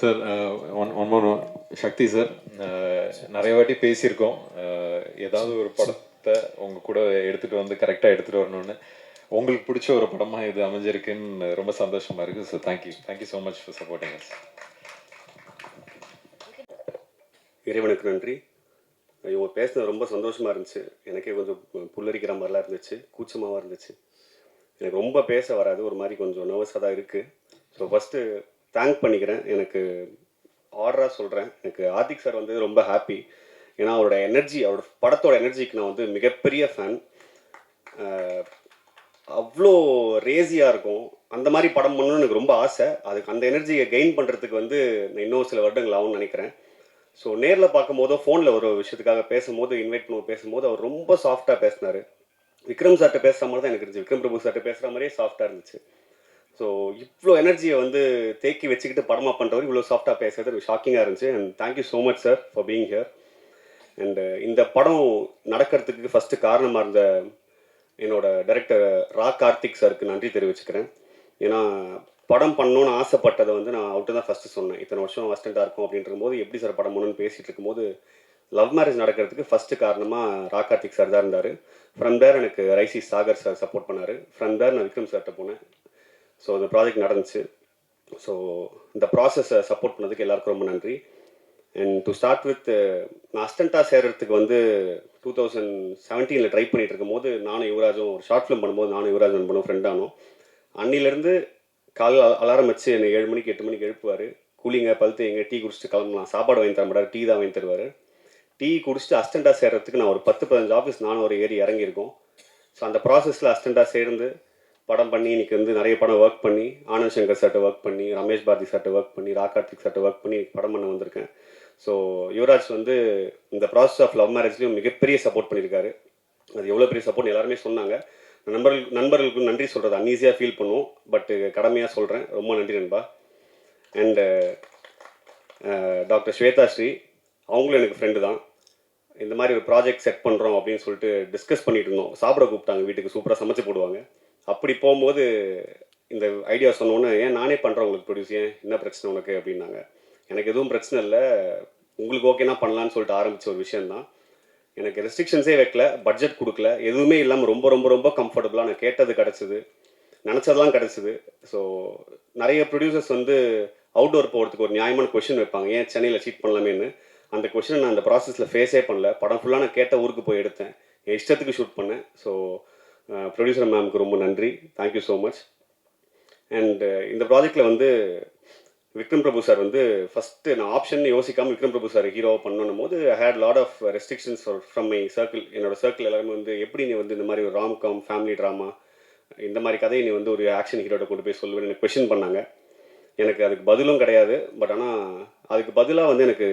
Sir one one more Sakthi sir நிறைய வாட்டி பேசியிருக்கோம். Uh, ஏதாவது ஒரு படத்தை உங்க கூட எடுத்துட்டு வந்து கரெக்டாக எடுத்துட்டு வரணும்னு. உங்களுக்கு பிடிச்ச ஒரு படமாக இது அமைஞ்சிருக்குன்னு ரொம்ப சந்தோஷமா இருக்கு. So thank you thank you so much for supporting us இறைவனுக்கு நன்றி. இவங்க பேசுனது ரொம்ப சந்தோஷமாக இருந்துச்சு. எனக்கே கொஞ்சம் புல்லரிக்கிற மாதிரிலாம் இருந்துச்சு. கூச்சமாகவும் இருந்துச்சு. எனக்கு ரொம்ப பேச வராது. ஒரு மாதிரி கொஞ்சம் நர்வஸாக தான் இருக்குது ஸோ ஃபஸ்ட்டு தேங்க் பண்ணிக்கிறேன். எனக்கு ஆர்டராக சொல்கிறேன் எனக்கு ஆதிக் சார் வந்து ரொம்ப ஹாப்பி ஏன்னா அவரோட எனர்ஜி அவரோட படத்தோட எனர்ஜிக்கு நான் வந்து மிகப்பெரிய ஃபேன் அவ்வளோ ரேசியாக இருக்கும். அந்த மாதிரி படம் பண்ணணும்னு எனக்கு ரொம்ப ஆசை. அதுக்கு அந்த எனர்ஜியை கெயின் பண்ணுறதுக்கு வந்து நான் இன்னும் சில வருடங்கள் ஆகும்னு நினைக்கிறேன். ஸோ நேரில் பார்க்கும்போதோ ஃபோனில் ஒரு விஷயத்துக்காக பேசும்போது இன்வைட் பண்ண பேசும்போது அவர் ரொம்ப சாஃப்டாக பேசினார். விக்ரம் சார்கிட்ட பேசுகிற மாதிரி தான் எனக்கு இருந்துச்சு. விக்ரம் பிரபு சார்கிட்ட பேசுகிற மாதிரியே சாஃப்டாக இருந்துச்சு. ஸோ இவ்வளோ எனர்ஜியை வந்து தேக்கி வச்சுக்கிட்டு படமாக பண்ணுறவர் இவ்வளோ சாஃப்டாக பேசுறது எனக்கு ஷாக்கிங்காக இருந்துச்சு. And thank you so much sir for being here and இந்த படம் நடக்கிறதுக்கு ஃபஸ்ட்டு காரணமாக இருந்த என்னோட டைரக்டர் ரா கார்த்திக் சாருக்கு நன்றி தெரிவிச்சுக்கிறேன். ஏன்னா படம் பண்ணணும்னு ஆசைப்பட்டதை வந்து நான் அவர்கிட்ட தான் ஃபஸ்ட்டு சொன்னேன். இத்தனை வருஷம் அசிஸ்டண்ட்டாக இருக்கும் அப்படின்ற போது எப்படி சார் படம் பண்ணணும்னு பேசிகிட்டு இருக்கும்போது லவ் மேரேஜ் நடக்கிறதுக்கு ஃபஸ்ட்டு காரணமாக ரா கார்த்திக் சார் தான் இருந்தார். ஃப்ரம் தேர் எனக்கு ரைசி சாகர் சார் சப்போர்ட் பண்ணார். ஃப்ரம் தேர் நான் விக்ரம் சார்கிட்ட போனேன். ஸோ அந்த ப்ராஜெக்ட் நடந்துச்சு. ஸோ இந்த ப்ராசஸை சப்போர்ட் பண்ணதுக்கு எல்லாருக்கும் ரொம்ப நன்றி. அண்ட் டு ஸ்டார்ட் வித் நான் அஸ்டண்ட்டாக சேர்கிறதுக்கு வந்து டூ தௌசண்ட் செவன்டீனில் ட்ரை பண்ணிட்டு இருக்கும்போது நானும் யுவராஜும் ஒரு ஷார்ட் ஃபிலிம் பண்ணும்போது நானும் யுவராஜ் நண்பனும் ஃப்ரெண்டானோம் அன்னிலேருந்து காலைல அலாரம் வச்சு என்னை ஏழு மணிக்கு எட்டு மணிக்கு எழுப்புவார். கூலிங்க பழுத்து எங்கே டீ குடிச்சிட்டு கிளம்பலாம். சாப்பாடு வாங்கி தர மாட்டார். டீ தான் வாங்கி தருவார். டீ குடிச்சிட்டு அஸ்டண்ட்டாக சேர்கிறதுக்கு நான் ஒரு பத்து பதினஞ்சு ஆஃபீஸ் நானும் ஒரு ஏறி இறங்கியிருக்கோம். ஸோ அந்த ப்ராசஸில் அஸ்டண்ட்டாக சேர்ந்து படம் பண்ணி இன்னைக்கு வந்து நிறைய படம் ஒர்க் பண்ணி ஆனந்த் சங்கர் சார்ட்ட ஒர்க் பண்ணி ரமேஷ் பாரதி சார்ட்ட ஒர்க் பண்ணி ரா கார்த்திக் சார்ட்ட ஒர்க் பண்ணி படம் பண்ண வந்திருக்கேன். ஸோ யுவராஜ் வந்து இந்த ப்ராசஸ் ஆஃப் லவ் மேரேஜ்லேயும் மிகப்பெரிய சப்போர்ட் பண்ணியிருக்காரு. அது எவ்வளோ பெரிய சப்போர்ட் எல்லாருமே சொன்னாங்க. நண்பர்கள் நண்பர்களுக்கு நன்றி சொல்கிறது அன்ஈஸியாக ஃபீல் பண்ணுவோம். பட் கடமையாக சொல்கிறேன் ரொம்ப நன்றி நண்பா. அண்டு டாக்டர் ஸ்வேதா ஸ்ரீ அவங்களும் எனக்கு ஃப்ரெண்டு தான். இந்த மாதிரி ஒரு ப்ராஜெக்ட் செட் பண்ணுறோம் அப்படின்னு சொல்லிட்டு டிஸ்கஸ் பண்ணிட்டு இருந்தோம். சாப்பிட கூப்பிட்டாங்க வீட்டுக்கு. சூப்பராக சமைச்சு போடுவாங்க. அப்படி போகும்போது இந்த ஐடியா சொன்னோன்னே ஏன் நானே பண்ணுறேன் உங்களுக்கு ப்ரொடியூஸ் ஏன்? என்ன பிரச்சனை உனக்கு? அப்படின்னாங்க. எனக்கு எதுவும் பிரச்சனை இல்லை. உங்களுக்கு ஓகேனா பண்ணலான்னு சொல்லிட்டு ஆரம்பித்த ஒரு விஷயந்தான் எனக்கு ரெஸ்ட்ரிக்ஷன்ஸே வைக்கல பட்ஜெட் கொடுக்கல. எதுவுமே இல்லாமல் ரொம்ப ரொம்ப ரொம்ப கம்ஃபர்டபுளாக நான் கேட்டது கிடச்சிது. நினச்சதெல்லாம் கிடச்சிது. ஸோ நிறைய ப்ரொடியூசர்ஸ் வந்து அவுட்டோர் போகிறதுக்கு ஒரு நியாயமான கொஷின் வைப்பாங்க. ஏன் சென்னையில் சீட் பண்ணலாமேன்னு? அந்த கொஷினை நான் அந்த ப்ராசஸில் ஃபேஸே பண்ணல. படம் ஃபுல்லாக நான் கேட்ட ஊருக்கு போய் எடுத்தேன். என் இஷ்டத்துக்கு ஷூட் பண்ணேன். ஸோ ப்ரொடியூசர் மேம்க்கு ரொம்ப நன்றி. தேங்க்யூ ஸோ மச் அண்டு இந்த ப்ராஜெக்டில் வந்து விக்ரம் பிரபு சார் வந்து ஃபஸ்ட்டு நான் ஆப்ஷன் யோசிக்காமல் விக்ரம் பிரபு சார் ஹீரோ பண்ணணும் போது I had lot of restrictions from my circle என்னோட சர்க்கிள் எல்லாருமே வந்து எப்படி நீ வந்து இந்த மாதிரி ஒரு ராம் காம் ஃபேமிலி ட்ராமா இந்த மாதிரி கதையை நீ வந்து ஒரு ஆக்ஷன் ஹீரோட கொண்டு போய் சொல்லுவேன்னு எனக்கு கொஷின் பண்ணாங்க. எனக்கு அதுக்கு பதிலும் கிடையாது. பட் ஆனால் அதுக்கு பதிலாக வந்து எனக்கு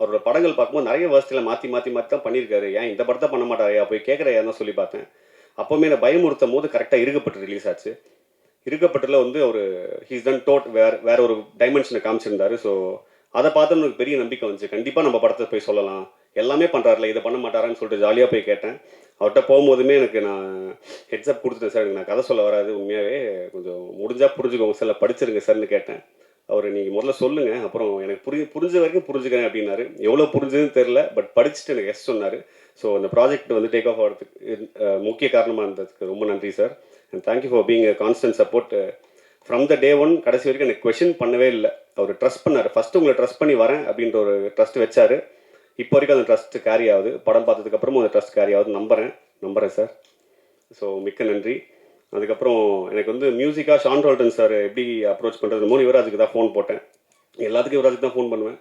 அவரோட படங்கள் பார்க்கும்போது நிறைய வருஷத்தில் மாற்றி மாற்றி மாற்றி தான் பண்ணியிருக்காரு. ஏன் இந்த படத்தை பண்ண மாட்டாரையா போய் கேட்குறையா தான் சொல்லி பார்த்தேன். அப்போவுமே நான் பயமுறுத்தும் போது கரெக்டாக இருக்கப்பட்டு ரிலீஸ் ஆச்சு. இருக்கப்பட்டுல வந்து ஒரு ஹீஸ் தன் டோட் வேற வேற ஒரு டைமென்ஷனை காமிச்சிருந்தாரு. ஸோ அதை பார்த்து எனக்கு பெரிய நம்பிக்கை வந்துச்சு. கண்டிப்பாக நம்ம படத்தை போய் சொல்லலாம். எல்லாமே பண்ணுறாருல இதை பண்ண மாட்டாரான்னு சொல்லிட்டு ஜாலியாக போய் கேட்டேன். அவர்கிட்ட போகும்போதுமே எனக்கு நான் ஹெட்ஸ்அப் கொடுத்துட்டேன் சார். எனக்கு நான் கதை சொல்ல வராது. உண்மையாகவே கொஞ்சம் முடிஞ்சா புரிஞ்சுக்கோங்க சார் படிச்சிருங்க சார்னு கேட்டேன். அவர் நீங்கள் முதல்ல சொல்லுங்கள் அப்புறம் எனக்கு புரி புரிஞ்ச வரைக்கும் புரிஞ்சுக்கிறேன் அப்படின்னாரு. எவ்வளோ புரிஞ்சதுன்னு தெரில பட் படிச்சுட்டு எனக்கு எஸ் சொன்னார். ஸோ அந்த ப்ராஜெக்ட் வந்து டேக் ஆஃப் ஆகிறதுக்கு முக்கிய காரணமாக இருந்ததுக்கு ரொம்ப நன்றி sir and thank you for being constant support from the day one கடைசி வரைக்கும் எனக்கு கொஷின் பண்ணவே இல்லை. அவர் ட்ரஸ்ட் பண்ணார். ஃபஸ்ட்டு உங்களை ட்ரஸ்ட் பண்ணி வரேன் அப்படின்ற ஒரு ட்ரஸ்ட் வச்சார். இப்போ வரைக்கும் அந்த ட்ரஸ்ட் கேரி ஆகுது. படம் பார்த்ததுக்கப்புறமும் அந்த ட்ரஸ்ட் கேரி ஆகுது. நம்புகிறேன் நம்புகிறேன் சார் ஸோ மிக்க நன்றி. அதுக்கப்புறம் எனக்கு வந்து மியூசிக்காக ஷான் ரோல்டன் சார் எப்படி அப்ரோச் பண்ணுறது மூணு யுவராஜுக்கு தான் ஃபோன் போட்டேன். எல்லாத்துக்கும் யுவராஜுக்கு தான் ஃபோன் பண்ணுவேன்.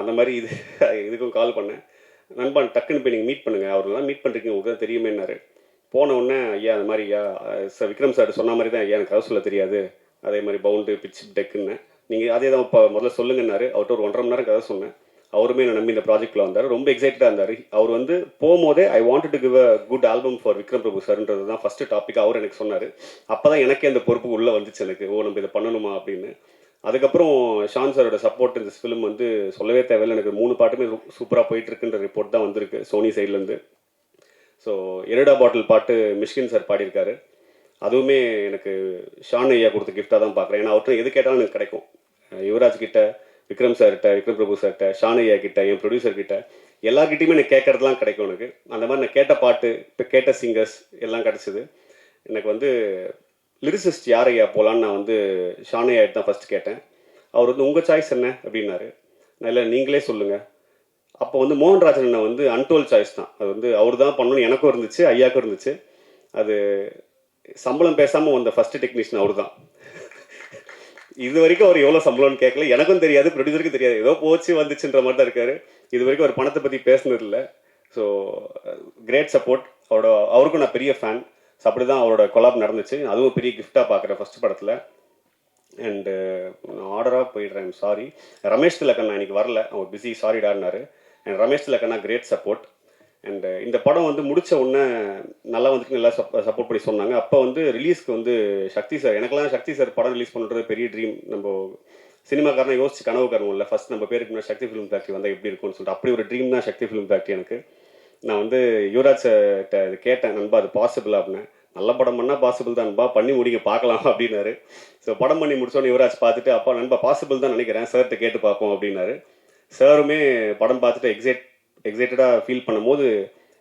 அந்த மாதிரி இது இதுக்கும் கால் பண்ணேன். நண்பன் டக்குன்னு போய் நீங்கள் மீட் பண்ணுங்கள் அவரெல்லாம் மீட் பண்ணுறீங்க உங்களுக்கு தான் போன உடனே ஐயா அந்த மாதிரி ஐயா சார் விக்ரம் சார் சொன்ன மாதிரி தான் ஐயா எனக்கு கதை சொல்ல தெரியாது. அதே மாதிரி பவுண்டு பிச் டெக்குன்னு நீங்கள் அதே தான் இப்போ முதல்ல சொல்லுங்கன்னாரு. அவர்கிட்ட ஒரு ஒன்றரை மணி நேரம் கதை சொன்னேன். அவருமே என்னை நம்பி இந்த ப்ராஜெக்ட்டில் வந்தார். ரொம்ப எக்ஸைட்டடாக இருந்தார். அவர் வந்து போகும்போதே I want to give a good album for Vikram Prabhu சார்ன்றது தான் ஃபஸ்ட்டு டாபிக் அவர் எனக்கு சொன்னார். அப்போ தான் எனக்கே அந்த பொறுப்பு உள்ளே வந்துச்சு எனக்கு. ஓ நம்ம இதை பண்ணணுமா? அப்படின்னு. அதுக்கப்புறம் ஷான் சாரோட சப்போர்ட் இந்த ஃபிலிம் வந்து சொல்லவே தேவையில்லை. எனக்கு மூணு பாட்டுமே சூப்பராக போயிட்டு இருக்குன்ற ரிப்போர்ட் தான் வந்திருக்கு சோனி சைட்லேருந்து ஸோ எரடா பாட்டில் பாட்டு மிஷ்கின் சார் பாடியிருக்காரு. அதுவுமே எனக்கு ஷான் ஐயா கொடுத்த கிஃப்டாக தான் பார்க்குறேன் ஏன்னா அவர்கிட்ட எது கேட்டாலும் எனக்கு கிடைக்கும். யுவராஜ் கிட்ட விக்ரம் சார்கிட்ட விக்ரம் பிரபு சார்கிட்ட ஷானையா கிட்ட என் ப்ரொடியூசர் கிட்ட எல்லாருக்கிட்டையுமே எனக்கு கேட்கறதுலாம் கிடைக்கும் எனக்கு. அந்த மாதிரி நான் கேட்ட பாட்டு இப்போ கேட்ட சிங்கர்ஸ் எல்லாம் கிடச்சிது. எனக்கு வந்து லிரிசிஸ்ட் யார் ஐயா நான் வந்து ஷானையா தான் ஃபஸ்ட் கேட்டேன். அவர் வந்து உங்கள் சாய்ஸ் என்ன? அப்படின்னாரு. நல்ல இல்லை நீங்களே சொல்லுங்கள் அப்போ வந்து மோகன்ராஜன் அண்ணன் வந்து அன்டோல் சாய்ஸ் தான். அது வந்து அவர் தான் பண்ணணும்னு எனக்கும் இருந்துச்சு ஐயாக்கும் இருந்துச்சு. அது சம்பளம் பேசாமல் வந்த ஃபஸ்ட்டு டெக்னீஷியன் அவர் தான். இது வரைக்கும் அவர் எவ்வளோ சம்பளம்னு கேட்கல. எனக்கும் தெரியாது ப்ரொடியூசருக்கும் தெரியாது. ஏதோ போச்சு வந்துச்சுன்ற மாதிரி தான் இருக்காரு. இது வரைக்கும் அவர் பணத்தை பற்றி பேசினதில்லை ஸோ கிரேட் சப்போர்ட் அவரோட அவருக்கும் நான் பெரிய ஃபேன் ஸோ அப்படி தான் அவரோட கொலாப் நடந்துச்சு. அதுவும் பெரிய கிஃப்டாக பார்க்குறேன் ஃபர்ஸ்ட் படத்தில். அண்டு நான் ஆர்டராக போயிடுறேன். சாரி ரமேஷ் திலக்கண்ணா இன்னைக்கு வரல. அவர் பிஸி சாரிடாருனாரு அண்ட் ரமேஷ் திலக்கண்ணா கிரேட் சப்போர்ட் அண்ட் uh, இந்த படம் வந்து முடிச்ச உடனே நல்லா வந்துட்டு நல்லா சப் சப்போர்ட் பண்ணி சொன்னாங்க. அப்போ வந்து ரிலீஸ்க்கு வந்து சக்தி சார் எனக்கெல்லாம் சக்தி சார் படம் ரிலீஸ் பண்ணுறது பெரிய ட்ரீம் நம்ம சினிமாக்காரனை யோசிச்சு கனவு காரணம் ஃபஸ்ட் நம்ம பேருக்கு முன்னாடி சக்தி ஃபிலிம் ஃபேக்ட்ரி வந்தால் எப்படி இருக்கும்னு சொல்லிட்டு அப்படி ஒரு ட்ரீம் தான் சக்தி ஃபிலிம் ஃபேக்ட்ரி எனக்கு. நான் வந்து யுவராஜ் இது கேட்டேன் நண்பா அது பாசிபிள் அப்படின்னு. நல்ல படம் பண்ணால் பாசிபிள் தான் நண்பா. பண்ணி முடிங்க பார்க்கலாம் அப்படின்னாரு. ஸோ படம் பண்ணி முடிச்சோன்னு யுவராஜ் பார்த்துட்டு அப்பா நண்பா பாசிபிள் தான் நினைக்கிறேன். சார்கிட்ட கேட்டு பார்ப்போம் அப்படின்னாரு. சாருமே படம் பார்த்துட்டு எக்ஸைட் எக்ஸைட்டடாக ஃபீல் பண்ணும்போது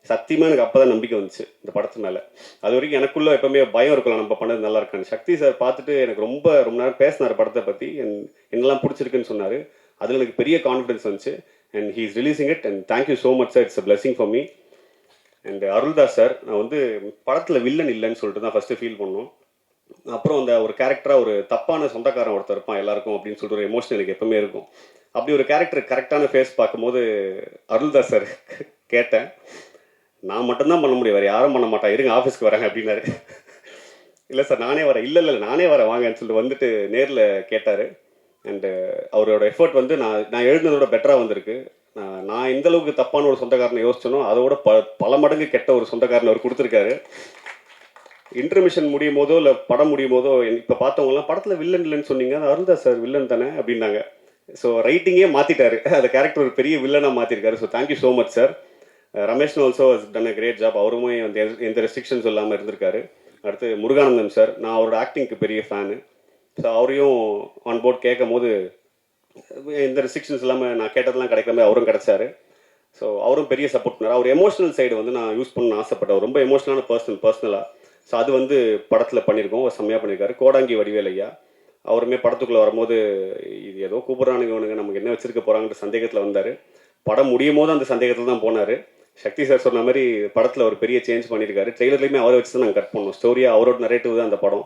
சத்தியமாக எனக்கு அப்போ தான் நம்பிக்கை வந்துச்சு இந்த படத்து மேலே. அது வரைக்கும் எனக்குள்ளே எப்பவுமே பயம் இருக்கலாம் நம்ம பண்ணது நல்லா இருக்கான்னு. சக்தி சார் பார்த்துட்டு எனக்கு ரொம்ப ரொம்ப நேரம் பேசினார் படத்தை பற்றி என்னெல்லாம் பிடிச்சிருக்குன்னு சொன்னார். அதில் எனக்கு பெரிய கான்ஃபிடன்ஸ் வந்துச்சு. And he is releasing it and thank you so much sir it's a blessing for me and Aruldoss sir நான் வந்து படத்தில் வில்லன் இல்லைன்னு சொல்லிட்டு தான் ஃபஸ்ட்டு ஃபீல் பண்ணோம். அப்புறம் அந்த ஒரு கேரக்டராக ஒரு தப்பான சொந்தக்காரன் ஒருத்தர் இருப்பான் எல்லாருக்கும் அப்படின்னு சொல்லிட்டு ஒரு எமோஷன் எனக்கு எப்பவுமே இருக்கும். அப்படி ஒரு கேரக்டர் கரெக்டான ஃபேஸ் பார்க்கும்போது அருள்தாஸ் சார் கேட்டேன். நான் மட்டும்தான் பண்ண முடியும். வேறு யாரும் பண்ண மாட்டேன். இருங்க ஆஃபீஸ்க்கு வரேன் அப்படின்னாரு. இல்லை சார் நானே வரேன். இல்லை இல்லை நானே வரேன். வாங்கன்னு சொல்லிட்டு வந்துட்டு நேரில் கேட்டார். அண்டு அவரோட எஃபர்ட் வந்து நான் நான் எழுதுனதோட பெட்டராக வந்திருக்கு. நான் நான் எந்த அளவுக்கு தப்பான ஒரு சொந்தக்காரனை யோசிச்சனோ அதோட ப பல மடங்கு கெட்ட ஒரு சொந்தக்காரனை அவர் கொடுத்துருக்காரு. இன்டர்மிஷன் முடியும் போதோ இல்லை படம் முடியும் போதோ இப்போ பார்த்தவங்கலாம் படத்தில் வில்லன் இல்லைன்னு சொன்னீங்க. அது அருந்தா சார் வில்லன் தானே? அப்படின்னாங்க. ஸோ ரைட்டிங்கே மாற்றிட்டாரு அந்த கேரக்டர் ஒரு பெரிய வில்லனாக மாற்றிருக்காரு so thank you so much sir Ramesh also done a great job அவருமே வந்து எந்த- எந்த ரெஸ்ட்ரிக்ஷன்ஸ் இல்லாமல் இருந்திருக்காரு. அடுத்து முருகானந்தம் சார் நான் அவரோட ஆக்டிங்க்கு பெரிய ஃபேனு ஸோ அவரையும் ஆன் போர்ட் கேட்கும் போது எந்த ரெஸ்ட்ரிக்ஷன்ஸ் இல்லாமல் நான் கேட்டதெல்லாம் கிடைக்கிற மாதிரி அவரும் கிடைச்சாரு. ஸோ அவரும் பெரிய சப்போர்ட் பண்ணார் அவர் எமோஷனல் சைடு வந்து நான் யூஸ் பண்ண ஆசைப்பட்டேன். ரொம்ப எமோஷனலான பர்சன் பர்சனலாக ஸோ அது வந்து படத்தில் பண்ணியிருக்கோம் அவர் செம்மையாக பண்ணியிருக்காரு கோடாங்கி வடிவேலையா அவருமே படத்துக்குள்ளே வரும்போது இது ஏதோ கூப்பிட்றானுங்க இவனுங்க நமக்கு என்ன வச்சிருக்க போகிறாங்கன்ற சந்தேகத்தில் வந்தார். படம் முடியும் போது அந்த சந்தேகத்தில் தான் போனார். சக்தி சார் சொன்ன மாதிரி படத்தில் ஒரு பெரிய சேஞ்ச் பண்ணியிருக்காரு ட்ரெய்லர்லையுமே அவரை வச்சு தான் நாங்கள் கட் பண்ணோம். ஸ்டோரியாக அவரோட நரேட்டிவ் தான் அந்த படம்.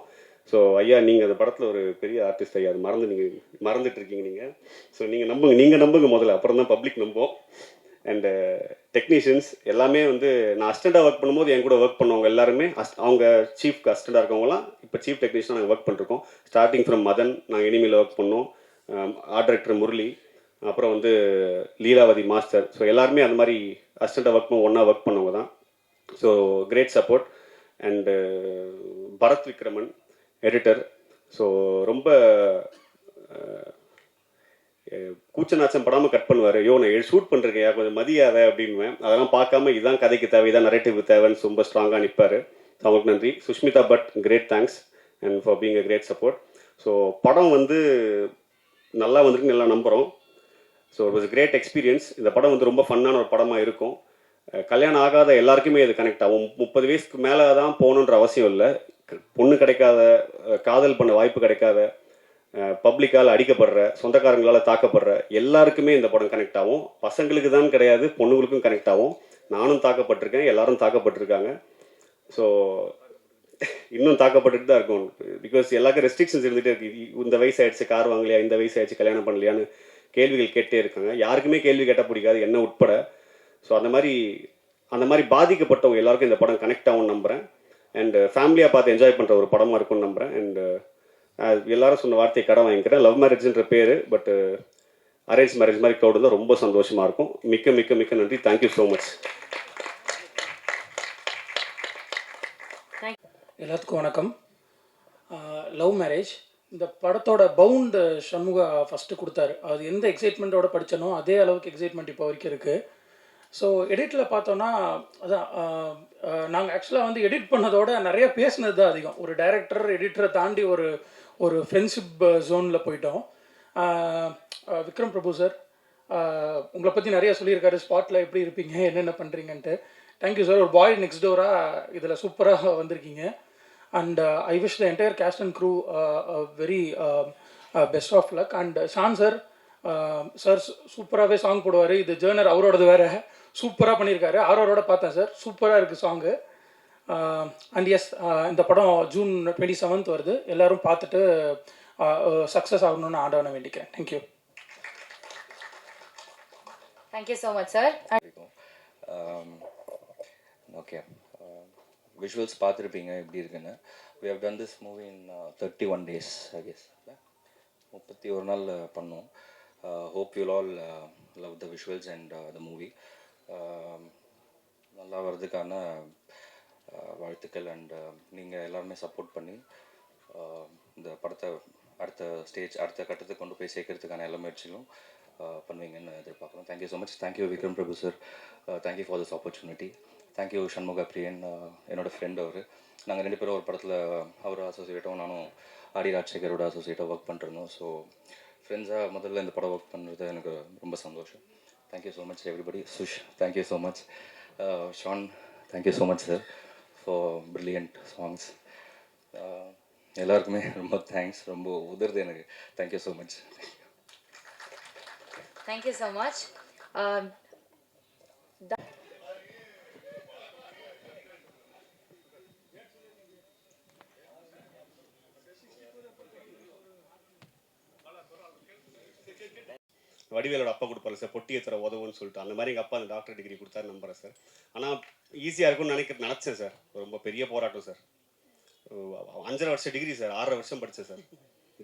ஸோ ஐயா நீங்கள் அந்த படத்தில் ஒரு பெரிய ஆர்டிஸ்ட் ஐயா. அது மறந்து நீங்கள் மறந்துட்டு இருக்கீங்க நீங்கள் ஸோ நீங்கள் நம்புங்க. நீங்கள் நம்புங்க முதல்ல. அப்புறம் தான் பப்ளிக் நம்புவோம். அண்டு டெக்னீஷியன்ஸ் uh, எல்லாமே வந்து நான் அஸ்டண்டாக ஒர்க் பண்ணும்போது என் கூட ஒர்க் பண்ணவங்க எல்லாருமே அஸ்- அவங்க சீஃப் அஸ்டண்டாக இருக்கவங்களாம் இப்போ சீஃப் டெக்னீஷியனாக நாங்கள் ஒர்க் பண்ணிருக்கோம். ஸ்டார்டிங் ஃப்ரம் மதன் நாங்கள் இனிமேல் ஒர்க் பண்ணோம். Um, ஆர்ட் டைரக்டர் முரளி அப்புறம் வந்து லீலாவதி மாஸ்டர் ஸோ எல்லாருமே அந்த மாதிரி அஸ்டண்டாக ஒர்க் பண்ண ஒன்றா ஒர்க் பண்ணவங்க தான். So great support and Bharath Vikraman editor so ரொம்ப uh, கூச்சநாச்சம் கூச்ச நாச்சம் படாமல் கட் பண்ணுவார். யோ நான் ஷூட் பண்ணுறேங்க கொஞ்சம் மதியாத அப்படின்வேன் அதெல்லாம் பார்க்காம இதான் கதைக்கு தேவை இதான் நரேட்டிவ் தேவைன்னு ரொம்ப ஸ்ட்ராங்காக நிற்பார் அவங்களுக்கு நன்றி. Sushmita but great thanks and for being a great support so படம் வந்து நல்லா வந்துருக்கு நல்லா நம்புகிறோம் so it was great experience இந்த படம் வந்து ரொம்ப ஃபன்னான ஒரு படமாக இருக்கும். கல்யாணம் ஆகாத எல்லாருக்குமே இது கனெக்ட் ஆகும். முப்பது வயசுக்கு மேலே தான் போகணுன்ற அவசியம் இல்லை. பொண்ணு கிடைக்காத காதல் பண்ண வாய்ப்பு கிடைக்காத பப்ளிக்கால் அடிக்கப்படுற சொந்தக்காரங்களால் தாக்கப்படுற எல்லாருக்குமே இந்த படம் கனெக்ட் ஆகும். பசங்களுக்கு தான் கிடையாது பொண்ணுங்களுக்கும் கனெக்ட் ஆகும். நானும் தாக்கப்பட்டிருக்கேன் எல்லாரும் தாக்கப்பட்டிருக்காங்க. ஸோ இன்னும் தாக்கப்பட்டுட்டு தான் இருக்கும். பிகாஸ் எல்லாருக்கும் ரெஸ்ட்ரிக்ஷன்ஸ் இருந்துகிட்டே இருக்கு. இந்த வயசு ஆயிடுச்சு கார் வாங்கலையா இந்த வயசு ஆயிடுச்சு கல்யாணம் பண்ணலையான்னு கேள்விகள் கேட்டே இருக்காங்க. யாருக்குமே கேள்வி கேட்டால் பிடிக்காது என்ன உட்பட. ஸோ அந்த மாதிரி அந்த மாதிரி பாதிக்கப்பட்டவங்க எல்லாருக்கும் இந்த படம் கனெக்ட் ஆகும் நம்புகிறேன் அண்ட் ஃபேமிலியாக பார்த்து என்ஜாய் பண்ணுற ஒரு படமாக இருக்கும்னு நம்புகிறேன் அண்ட் எல்லாரும் சொன்ன வார்த்தையை கடன் வாங்கிக்கிறேன். லவ் மேரேஜ்ன்ற பேர் பட்டு அரேஞ்ச் மேரேஜ் மாதிரி க்ரௌடு தான் ரொம்ப சந்தோஷமாக இருக்கும். மிக்க மிக்க மிக்க நன்றி. தேங்க்யூ ஸோ மச் எல்லாத்துக்கும் வணக்கம். லவ் மேரேஜ் இந்த படத்தோட பவுண்ட் சண்முகா ஃபஸ்ட்டு கொடுத்தாரு. அது எந்த எக்ஸைட்மெண்ட்டோட படித்தனோ அதே அளவுக்கு எக்ஸைட்மெண்ட் இப்போ வரைக்கும் இருக்குது ஸோ எடிட்டில் பார்த்தோன்னா அதான் நாங்கள் ஆக்சுவலாக வந்து எடிட் பண்ணதோட நிறைய பேசுனது தான் அதிகம். ஒரு டைரக்டர் எடிட்டரை தாண்டி ஒரு ஒரு ஃப்ரெண்ட்ஷிப் ஜோனில் uh, போயிட்டோம். விக்ரம் பிரபு சார் உங்களை பற்றி நிறைய சொல்லியிருக்காரு. ஸ்பாட்டில் எப்படி இருப்பீங்க என்னென்ன பண்ணுறீங்கன்ட்டு தேங்க்யூ சார் ஒரு பாய் நெக்ஸ்ட் டோராக இதில் சூப்பராக வந்திருக்கீங்க. And I wish the entire cast and crew very best of luck and Sean sir sir சூப்பராகவே சாங் போடுவார். இது ஜேர்னர் அவரோடது வேற. சூப்பராக பண்ணியிருக்காரு. ஆரோரோட பார்த்தேன் சார் சூப்பராக இருக்குது சாங்கு அண்ட் எஸ் இந்த படம் ஜூன் டுவெண்ட்டி செவன்த் வருது. எல்லாரும் பார்த்துட்டு சக்ஸஸ் ஆகணும்னு ஆண்டவனை வேண்டிக்கிறேன். Thank you thank you so much sir okay visuals பார்த்துருப்பீங்க எப்படி இருக்குன்னு. We have done this movie in thirty one days I guess முப்பத்தி ஒரு நாள் பண்ணோம் hope you'll all love the visuals and the movie நல்லா வர்றதுக்கான வாழ்த்துக்கள் அண்ட் நீங்கள் எல்லாருமே சப்போர்ட் பண்ணி இந்த படத்தை அடுத்த ஸ்டேஜ் அடுத்த கட்டத்தை கொண்டு போய் சேர்க்கறதுக்கான எல்லா முயற்சிகளும் பண்ணுவீங்கன்னு எதிர்பார்க்குறோம் thank you so much thank you Vikram Prabhu sir thank you for this opportunity thank you Shanmuga Priyan uh, என்னோட ஃப்ரெண்ட் அவர். நாங்கள் ரெண்டு பேரும் ஒரு படத்தில் அவர் அசோசியேட்டாகவும் நானும் ஆடி ராஜசேகரோட அசோசியேட்டாக ஒர்க் பண்ணிருந்தோம் ஸோ ஃப்ரெண்ட்ஸாக முதல்ல இந்த படம் ஒர்க் பண்ணுறது எனக்கு ரொம்ப சந்தோஷம். Thank you so much everybody Sush thank you so much Sean thank you so much sir so brilliant songs எல்லாருக்குமே ரொம்ப தேங்க்ஸ் ரொம்ப உதருது எனக்கு thank you so much thank you so much வடிவேலோட அப்பா கொடுப்பாரு சார் பொட்டி ஏத்துற உதவுன்னு சொல்லிட்டு. அந்த மாதிரி எங்கள் அப்பா அந்த டாக்டர் டிகிரி கொடுத்தாரு நம்புறேன் சார். ஆனால் ஈஸியாக இருக்கும்னு நினைக்க நினச்சேன் சார். ரொம்ப பெரிய போராட்டம் சார். அஞ்சரை வருஷம் டிகிரி சார். ஆறரை வருஷம் படித்தேன் சார்.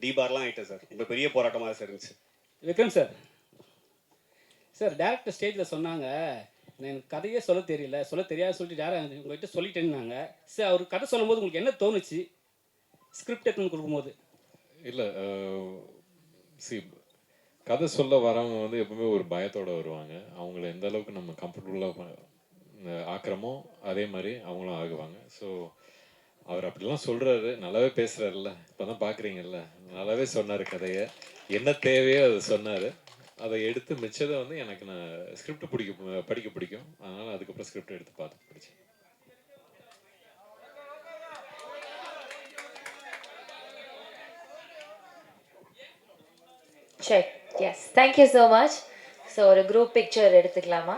டிபார்லாம் ஆகிட்டேன் சார். ரொம்ப பெரிய போராட்டமாக சார் இருந்துச்சு. விக்ரம் சார். சார் டேரக்டர் ஸ்டேஜில் சொன்னாங்க. எனக்கு கதையே சொல்ல தெரியல. சொல்ல தெரியாது சொல்லிட்டு டேரக்டர் உங்கள்கிட்ட சொல்லிட்டேன்னாங்க. சார் அவர் கதை சொல்லும்போது உங்களுக்கு என்ன தோணுச்சு? ஸ்கிரிப்ட் எடுத்துன்னு கொடுக்கும்போது. இல்லை சி கதை சொல்ல வரவங்க வந்து எப்பவுமே ஒரு பயத்தோட வருவாங்க. அவங்கள எந்த அளவுக்கு நம்ம கம்ஃபர்டபுளாக ஆக்கிறமோ அதே மாதிரி அவங்களும் ஆகுவாங்க. ஸோ அவர் அப்படிலாம் சொல்கிறாரு நல்லாவே பேசுகிறாருல்ல இப்போ தான் பார்க்குறீங்கல்ல நல்லாவே சொன்னார் கதையை. என்ன தேவையோ அதை சொன்னார். அதை எடுத்து மிச்சதை வந்து எனக்கு நான் ஸ்கிரிப்ட் பிடிக்க படிக்க பிடிக்கும். அதனால் அதுக்கப்புறம் ஸ்கிரிப்ட் எடுத்து பார்த்து படித்தேன் check yes thank you so much so ஒரு குரூப் பிக்சர் எடுத்துக்கலாமா?